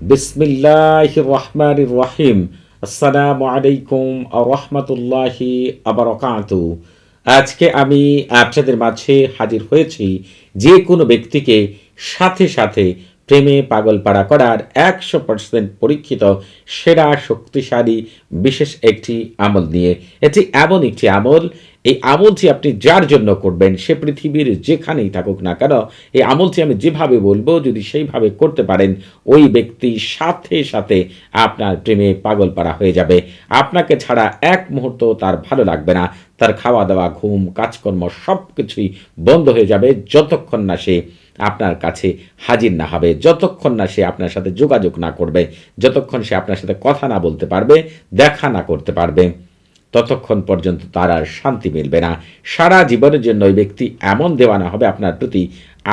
বিসমিল্লাহ রহমান রহিম আসসালামু আলাইকুম রহমতুল্লাহি আবরকাতু আজকে আমি আপনাদের মাঝে হাজির হয়েছি যে কোনো ব্যক্তিকে সাথে সাথে প্রেমে পাগলপাড়া করার একশো পার্সেন্ট পরীক্ষিত, সেরা, শক্তিশালী, বিশেষ একটি আমল নিয়ে। এটি এমন একটি আমল এই আমলটি আপনি যার জন্য করবেন, সে পৃথিবীর যেখানেই থাকুক না কেন, এই আমলটি আমি যেভাবে বলব, যদি সেইভাবে করতে পারেন, ওই ব্যক্তি সাথে সাথে আপনার প্রেমে পাগলপাড়া হয়ে যাবে। আপনাকে ছাড়া এক মুহূর্ত তার ভালো লাগবে না। তার খাওয়া দাওয়া ঘুম, কাজকর্ম সব কিছুই বন্ধ হয়ে যাবে। যতক্ষণ না সে আপনার কাছে হাজির না হবে, যতক্ষণ না সে আপনার সাথে যোগাযোগ না করবে, যতক্ষণ সে আপনার সাথে কথা না বলতে পারবে, দেখা না করতে পারবে। ততক্ষণ পর্যন্ত তার আর শান্তি মিলবে না। সারা জীবনের জন্য ওই ব্যক্তি এমন দেওয়ানা হবে আপনার প্রতি,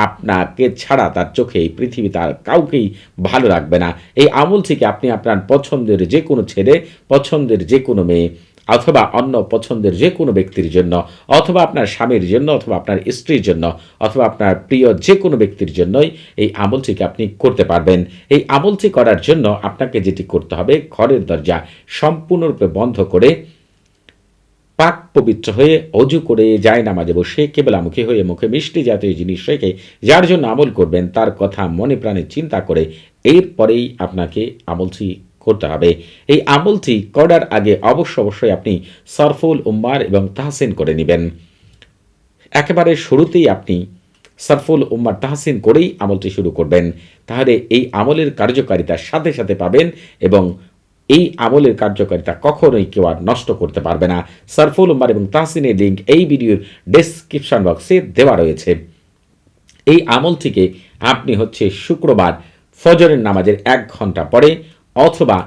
আপনাকে ছাড়া তার চোখে এই পৃথিবী তার কাউকেই ভালো রাখবে না। এই আমল থেকে আপনি আপনার পছন্দের যে কোনো ছেলে, পছন্দের যে কোনো মেয়ে, অথবা অন্য পছন্দের যে কোনো ব্যক্তির জন্য, অথবা আপনার স্বামীর জন্য, অথবা আপনার স্ত্রীর জন্য, অথবা আপনার প্রিয় যে কোনো ব্যক্তির জন্যই এই আমলটিকে আপনি করতে পারবেন। এই আমলটি করার জন্য আপনাকে যেটি করতে হবে, ঘরের দরজা সম্পূর্ণরূপে বন্ধ করে পাক পবিত্র হয়ে অজু করে যায় নামাজে বসে কেবলামুখী হয়ে মুখে মিষ্টি জাতীয় জিনিস রেখে যার জন্য আমল করবেন, তার কথা মনে প্রাণে চিন্তা করে এরপরেই আপনাকে আমলটি করতে হবে। এই আমলটি করার আগে অবশ্য অবশ্যই আপনি সরফুল উম্মার এবং তাহসিন করে নেবেন। একেবারে শুরুতেই আপনি সরফুল উম্মার তাহসিন করেই আমলটি শুরু করবেন। তাহলে এই আমলের কার্যকারিতার সাথে সাথে পাবেন এবং এই আমলের কার্যকারিতা কখনোই কেউ আর নষ্ট করতে পারবে না। সরফুল উম্মার এবং তাহসিনের লিঙ্ক এই ভিডিওর ডেসক্রিপশন বক্সে দেওয়া রয়েছে। এই আমলটিকে আপনি হচ্ছে শুক্রবার ফজরের নামাজের এক ঘণ্টা পরে অথবা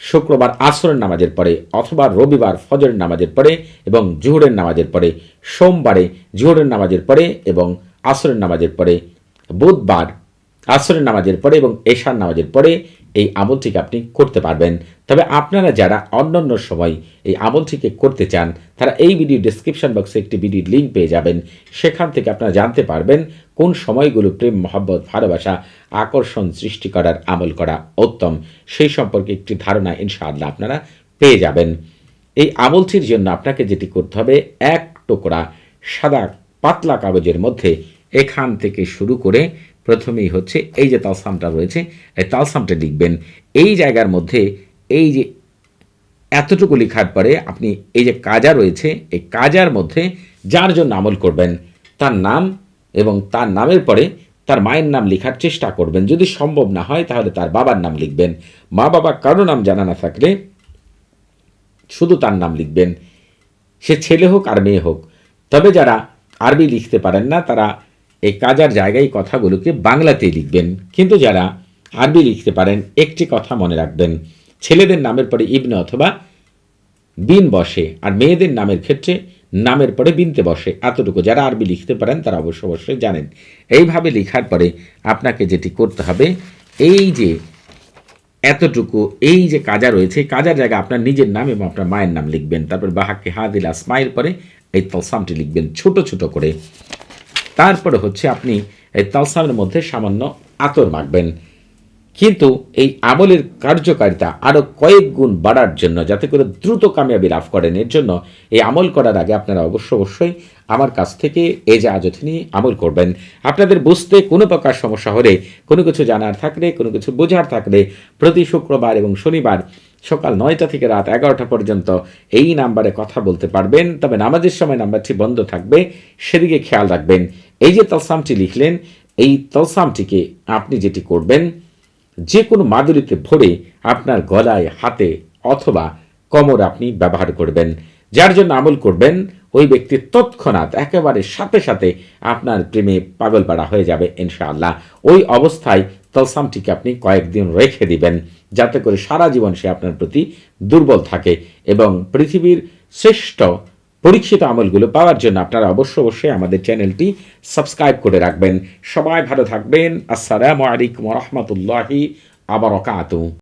শুক্রবার আসরের নামাজের পরে অথবা রবিবার ফজরের নামাজের পরে এবং জুহরের নামাজের পরে, সোমবারে জুহরের নামাজের পরে এবং আসরের নামাজের পরে, বুধবার আসরের নামাজের পরে এবং এশার নামাজের পরে এই আমলটিকে আপনি করতে পারবেন। তবে আপনারা যারা অন্যান্য সময় এই আমলটিকে করতে চান, তারা এই ভিডিও ডিসক্রিপশন বক্সে একটি ভিডিওর লিঙ্ক পেয়ে যাবেন। সেখান থেকে আপনারা জানতে পারবেন কোন সময়গুলো প্রেম, মহব্বত, ভালোবাসা, আকর্ষণ সৃষ্টি করার আমল করা উত্তম। সেই সম্পর্কে একটি ধারণা ইনশাআল্লাহ আপনারা পেয়ে যাবেন। এই আমলটির জন্য আপনাকে যেটি করতে হবে, এক টুকরা সাদা পাতলা কাগজের মধ্যে এখান থেকে শুরু করে প্রথমেই হচ্ছে এই যে তালসামটা রয়েছে, এই তালসামটা লিখবেন। এই জায়গার মধ্যে এই যে এতটুকু লেখার পরে আপনি এই যে কাজা রয়েছে, এই কাজার মধ্যে যার জন্য আমল করবেন, তার নাম এবং তার নামের পরে তার মায়ের নাম লেখার চেষ্টা করবেন। যদি সম্ভব না হয়, তাহলে তার বাবার নাম লিখবেন। মা বাবা কারও নাম জানা না থাকলে শুধু তার নাম লিখবেন। সে ছেলে হোক আর মেয়ে হোক, তবে যারা আরবি লিখতে পারেন না, তারা এই কাজার জায়গায় কথাগুলোকে বাংলাতেই লিখবেন। কিন্তু যারা আরবি লিখতে পারেন, একটি কথা মনে রাখবেন। ছেলেদের নামের পরে ইবনে অথবা বিন বসে, আর মেয়েদের নামের ক্ষেত্রে নামের পরে বিনতে বসে। এতটুকু যারা আরবি লিখতে পারেন, তারা অবশ্য অবশ্যই জানেন। এইভাবে লেখার পরে আপনাকে যেটি করতে হবে, এই যে এতটুকু, এই যে কাজা রয়েছে কাজার জায়গায় আপনার নিজের নাম এবং আপনার মায়ের নাম লিখবেন। তারপর বাহাকে হাদিল আসমাইল পরে এই তলসামটি লিখবেন, ছোট ছোট করে। তারপরে হচ্ছে আপনি এই তালসামের মধ্যে সামান্য আতর মাখবেন। কিন্তু এই আমলের কার্যকারিতা আরও কয়েক গুণ বাড়ার জন্য যাতে করে দ্রুত কামিয়াবি লাভ করেন। এর জন্য এই আমল করার আগে আপনারা অবশ্য অবশ্যই আমার কাছ থেকে এ যে আজত নিয়ে আমল করবেন। আপনাদের বুঝতে কোনো প্রকার সমস্যা হলে কোনো কিছু জানার থাকলে, কোনো কিছু বোঝার থাকলে প্রতি শুক্রবার এবং শনিবার সকাল নয়টা থেকে রাত এগারোটা পর্যন্ত এই নাম্বারে কথা বলতে পারবেন। তবে নামাজের সময় নাম্বারটি বন্ধ থাকবে, সেদিকে খেয়াল রাখবেন। এই যে তলসামটি লিখলেন, এই তলসামটিকে আপনি যেটি করবেন, যে কোনো মাদুরিতে ভরে আপনার গলায়, হাতে অথবা কমর আপনি ব্যবহার করবেন। যার জন্য আমল করবেন, ওই ব্যক্তি তৎক্ষণাৎ একেবারে সাথে সাথে আপনার প্রেমে পাগলপাড়া হয়ে যাবে, ইনশাআল্লাহ। ওই অবস্থায় তলসামটিকে আপনি কয়েকদিন রেখে দিবেন, যাতে করে সারা জীবন সে আপনার প্রতি দুর্বল থাকে এবং পৃথিবীর শ্রেষ্ঠ পরীক্ষিত আমলগুলো পাওয়ার জন্য আপনারা অবশ্য অবশ্যই আমাদের চ্যানেলটি সাবস্ক্রাইব করে রাখবেন। সবাই ভালো থাকবেন। আসসালামু আলাইকুম রহমতুল্লাহি আবরকাত